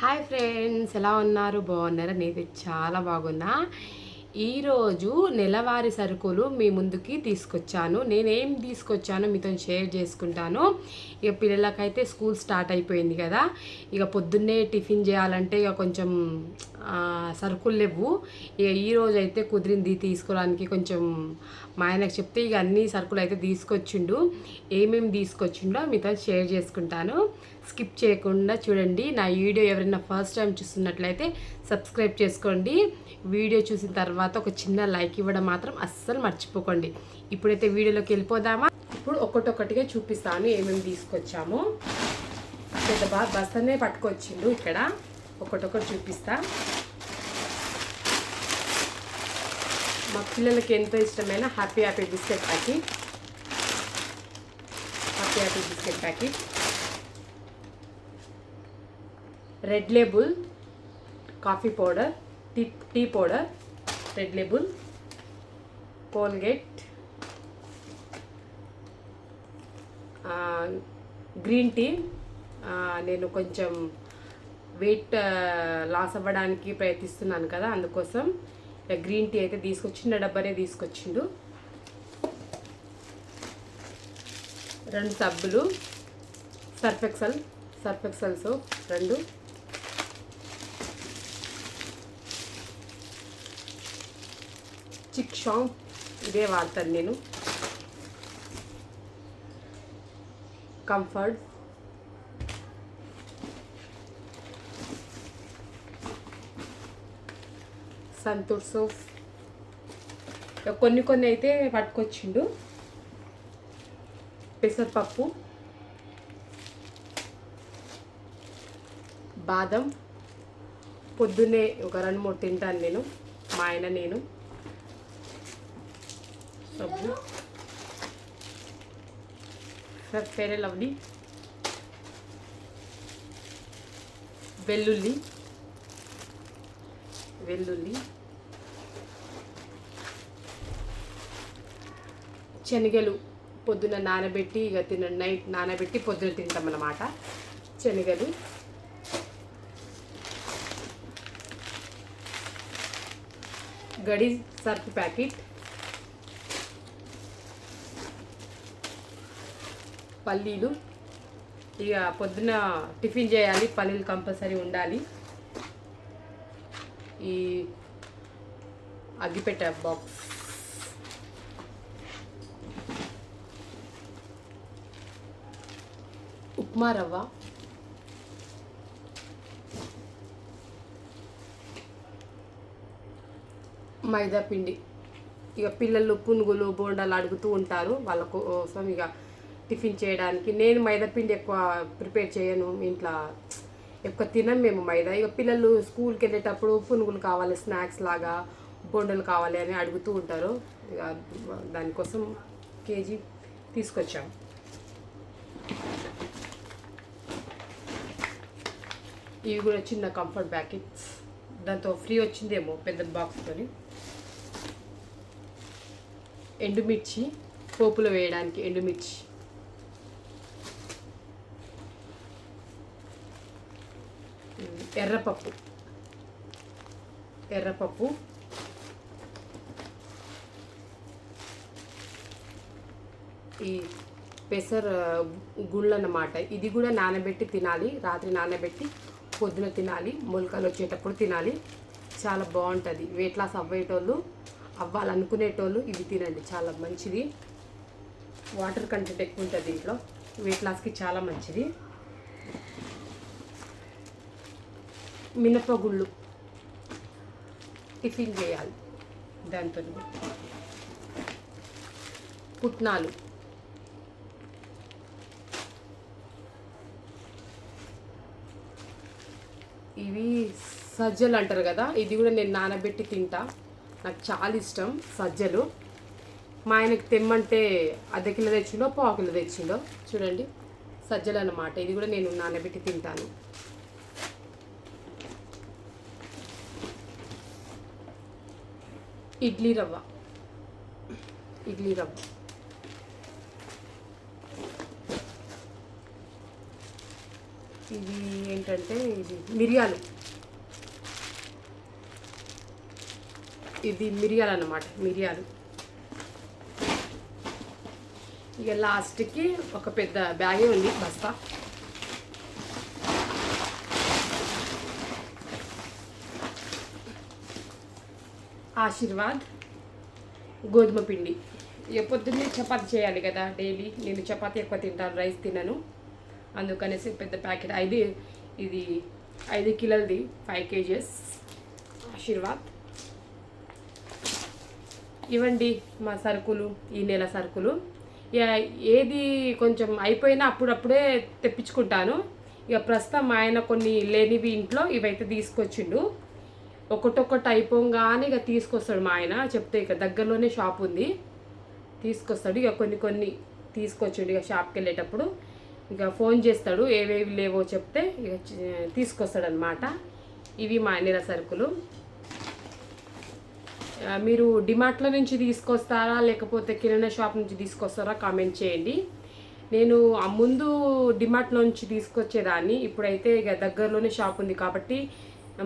Hi friends ఎలా ఉన్నారు? బాగున్నారా? నేను చాలా బాగున్నా. ఈరోజు నెలవారీ సరుకులు మీ ముందుకి తీసుకొచ్చాను. నేనేం తీసుకొచ్చానో మీతో షేర్ చేసుకుంటాను. ఇక పిల్లలకైతే స్కూల్ స్టార్ట్ అయిపోయింది కదా. ఇక పొద్దున్నే టిఫిన్ చేయాలంటే ఇక కొంచెం సరుకులు లేవు. ఇక ఈ రోజు అయితే కుదిరింది తీసుకోవడానికి కొంచెం మా ఆయనకు చెప్తే ఇక అన్ని సరుకులు అయితే తీసుకొచ్చిండు. ఏమేమి తీసుకొచ్చిండో మీతో షేర్ చేసుకుంటాను. స్కిప్ చేయకుండా చూడండి. నా వీడియో ఎవరైనా ఫస్ట్ టైం చూస్తున్నట్లయితే సబ్స్క్రైబ్ చేసుకోండి. వీడియో చూసిన తర్వాత ఒక చిన్న లైక్ ఇవ్వడం మాత్రం అస్సలు మర్చిపోకండి. ఇప్పుడైతే వీడియోలోకి వెళ్ళిపోదామా? ఇప్పుడు ఒక్కొక్కటిగా చూపిస్తాను ఏమేమి తీసుకొచ్చాము. పెద్ద బా బస్తనే పట్టుకొచ్చిండు ఇక్కడ. ఒకటొకటి చూపిస్తా. మా పిల్లలకి ఎంతో ఇష్టమైన happy happy biscuit packet? Happy happy biscuit packet. Red label coffee powder tea tea powder red label Colgate green tea నేను కొంచెం వెయిట్ లాస్ అవ్వడానికి ప్రయత్నిస్తున్నాను కదా అందుకోసం గ్రీన్ టీ అయితే తీసుకొచ్చి డబ్బరే తీసుకొచ్చిండు. రెండు సబ్బులు సర్ఫెక్సల్ సర్ఫెక్సల్ సోప్ రెండు. చిక్ షాంప్ ఇదే వాడతాను నేను. కంఫర్ట్. సంతూర్ సోప్ కొన్ని కొన్ని అయితే పట్టుకొచ్చిండు. పెసరపప్పు. బాదం. పొద్దున్నే ఒక రెండు మూడు తింటాను నేను. మా ఆయన నేను. సబ్బు. Fair lovely. వెల్లుల్లి. వెల్లుల్లి. శనగలు పొద్దున నానబెట్టి ఇక తిన నైట్ నానబెట్టి పొద్దున తింటాం అన్నమాట. శనగలు. గడి సర్ఫ్ ప్యాకెట్. పల్లీలు. ఇక పొద్దున టిఫిన్ చేయాలి పల్లీలు కంపల్సరీ ఉండాలి. ఈ అగ్గిపెట్ట బాక్స్. ఉప్మా రవ్వ. మైదా పిండి. ఇక పిల్లలు పునుగులు బోండాలు అడుగుతూ ఉంటారు. వాళ్ళ కోసం ఇక టిఫిన్ చేయడానికి. నేను మైదా పిండి ఎక్కువ ప్రిపేర్ చేయను. ఇంట్లో ఎక్కువ తినం మేము మైదా. ఇక పిల్లలు స్కూల్కి వెళ్ళేటప్పుడు పునుగులు కావాలి స్నాక్స్ లాగా బోండలు కావాలి అని అడుగుతూ ఉంటారు. ఇక దానికోసం కేజీ తీసుకొచ్చాం. ఇవి కూడా చిన్న కంఫర్ట్ ప్యాకెట్స్ దాంతో ఫ్రీ వచ్చిందేమో పెద్ద బాక్స్తోని ఎండుమిర్చి పోపులో వేయడానికి ఎండుమిర్చి. ఎర్రపప్పు. ఎర్రపప్పు. ఈ పెసర గుళ్ళు అన్నమాట ఇది కూడా నానబెట్టి తినాలి. రాత్రి నానబెట్టి పొద్దున తినాలి మొలకలు వచ్చేటప్పుడు తినాలి. చాలా బాగుంటుంది. వెయిట్ లాస్ అవ్వేటోళ్ళు అవ్వాలనుకునేటోళ్ళు ఇవి తినండి. చాలా మంచిది. వాటర్ కంటెంట్ ఎక్కువ ఉంటుంది దీంట్లో వెయిట్ లాస్కి చాలా మంచిది. మినపగుళ్ళు టిఫిన్ చేయాలి దాంతో పుట్నాలు. ఇవి సజ్జలు అంటారు కదా ఇది కూడా నేను నానబెట్టి తింటా. నాకు చాలా ఇష్టం సజ్జలు. మా ఆయనకి తెమ్మంటే అర్ధ కిలో తెచ్చిండో పావు కిలో తెచ్చిండో చూడండి. సజ్జలు అన్నమాట. ఇది కూడా నేను నానబెట్టి తింటాను. ఇడ్లీ రవ్వ. ఇడ్లీ రవ్వ. ఇది ఏంటంటే ఇది మిరియాలు. ఇది మిరియాలు అన్నమాట మిరియాలు. ఇక లాస్ట్కి ఒక పెద్ద బ్యాగే ఉంది బస్తా. ఆశీర్వాద్ గోధుమ పిండి ఇక పొద్దున్నే చపాతి చేయాలి కదా డైలీ. నేను చపాతి ఎక్కువ తింటాను రైస్ తినను. అందుకనేసి పెద్ద ప్యాకెట్ ఐదు ఇది ఐదు కిలోలది ఫైవ్ కేజీస్ ఆశీర్వాద్. ఇవ్వండి మా సరుకులు ఈ నెల సరుకులు. ఇక ఏది కొంచెం అయిపోయినా అప్పుడప్పుడే తెప్పించుకుంటాను. ఇక ప్రస్తుతం మా ఆయన కొన్ని లేనివి ఇంట్లో ఇవైతే తీసుకొచ్చిండు. ఒకటొక్కటి అయిపోగానే ఇక తీసుకొస్తాడు మా ఆయన. చెప్తే ఇక దగ్గరలోనే షాప్ ఉంది. తీసుకొస్తాడు. ఇక కొన్ని కొన్ని తీసుకొచ్చిండు ఇక షాప్కి వెళ్ళేటప్పుడు. ఇక ఫోన్ చేస్తాడు ఏవేవి లేవో చెప్తే ఇక తీసుకొస్తాడనమాట ఇవి మా నెల సరుకులు. మీరు డిమార్ట్లో నుంచి తీసుకొస్తారా లేకపోతే కిరాణా షాప్ నుంచి తీసుకొస్తారా కామెంట్ చేయండి. నేను ఆ ముందు డిమార్ట్లో నుంచి తీసుకొచ్చేదాన్ని ఇప్పుడైతే ఇక దగ్గరలోనే షాప్ ఉంది కాబట్టి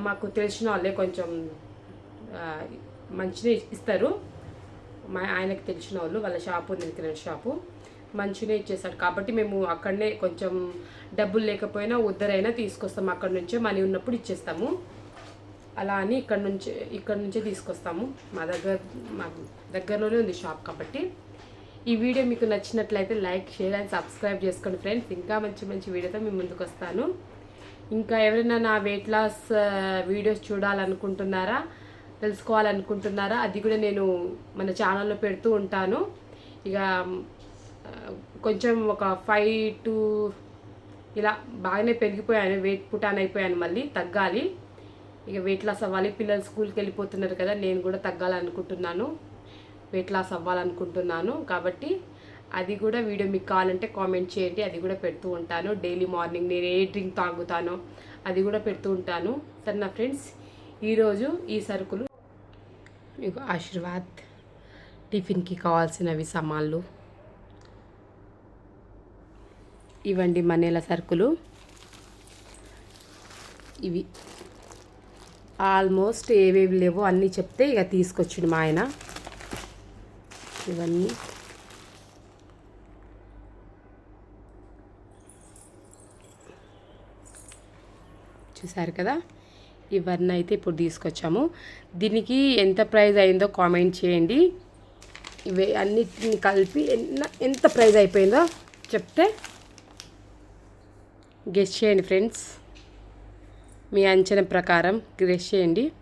మాకు తెలిసిన వాళ్ళే కొంచెం ఆ, మంచిగా ఇస్తారు. మా ఆయనకు తెలిసిన వాళ్ళు వాళ్ళ షాప్ ఉంది కిరాణా షాపు. మంచిగా ఇచ్చేసాడు కాబట్టి మేము అక్కడనే కొంచెం డబ్బులు లేకపోయినా ఉద్దరైనా తీసుకొస్తాము అక్కడ నుంచే మనీ ఉన్నప్పుడు ఇచ్చేస్తాము. అలా అని ఇక్కడ నుంచి ఇక్కడ నుంచే తీసుకొస్తాము. మా దగ్గర మా దగ్గరలోనే ఉంది షాప్ కాబట్టి. ఈ వీడియో మీకు నచ్చినట్లయితే లైక్ షేర్ అండ్ సబ్స్క్రైబ్ చేసుకోండి ఫ్రెండ్స్. ఇంకా మంచి మంచి వీడియోతో మేము ముందుకు వస్తాను. ఇంకా ఎవరైనా నా వెయిట్ లాస్ వీడియోస్ చూడాలనుకుంటున్నారా తెలుసుకోవాలనుకుంటున్నారా అది కూడా నేను మన ఛానల్లో పెడుతూ ఉంటాను. ఇక కొంచెం ఒక ఫైవ్ టు ఇలా బాగానే పెరిగిపోయాను వెయిట్ పుటాన్ అయిపోయాను మళ్ళీ తగ్గాలి. ఇక వెయిట్ లాస్ అవ్వాలి. పిల్లలు స్కూల్కి వెళ్ళిపోతున్నారు కదా నేను కూడా తగ్గాలనుకుంటున్నాను. వెయిట్ లాస్ అవ్వాలనుకుంటున్నాను కాబట్టి అది కూడా వీడియో మీకు కావాలంటే కామెంట్ చేయండి. అది కూడా పెడుతూ ఉంటాను. డైలీ మార్నింగ్ నేను ఏ డ్రింక్ తాగుతానో అది కూడా పెడుతూ ఉంటాను. సరే నా ఫ్రెండ్స్ ఈరోజు ఈ సరుకులు. మీకు ఆశీర్వాద్. టిఫిన్కి కావాల్సినవి సామాన్లు. ఇవ్వండి మనీల సరుకులు. ఇవి ఆల్మోస్ట్ ఏవేవి లేవో అన్నీ చెప్తే ఇక తీసుకొచ్చిండు మా ఆయన. ఇవన్నీ. చూసారు కదా? ఇవన్నీ అయితే ఇప్పుడు తీసుకొచ్చాము. దీనికి ఎంత ప్రైస్ అయిందో కామెంట్ చేయండి. ఇవి అన్నిటిని కలిపి ఎన్న ఎంత ప్రైస్ అయిపోయిందో చెప్తే గెస్ చేయండి ఫ్రెండ్స్. మీ అంచనా ప్రకారం గెస్ చేయండి.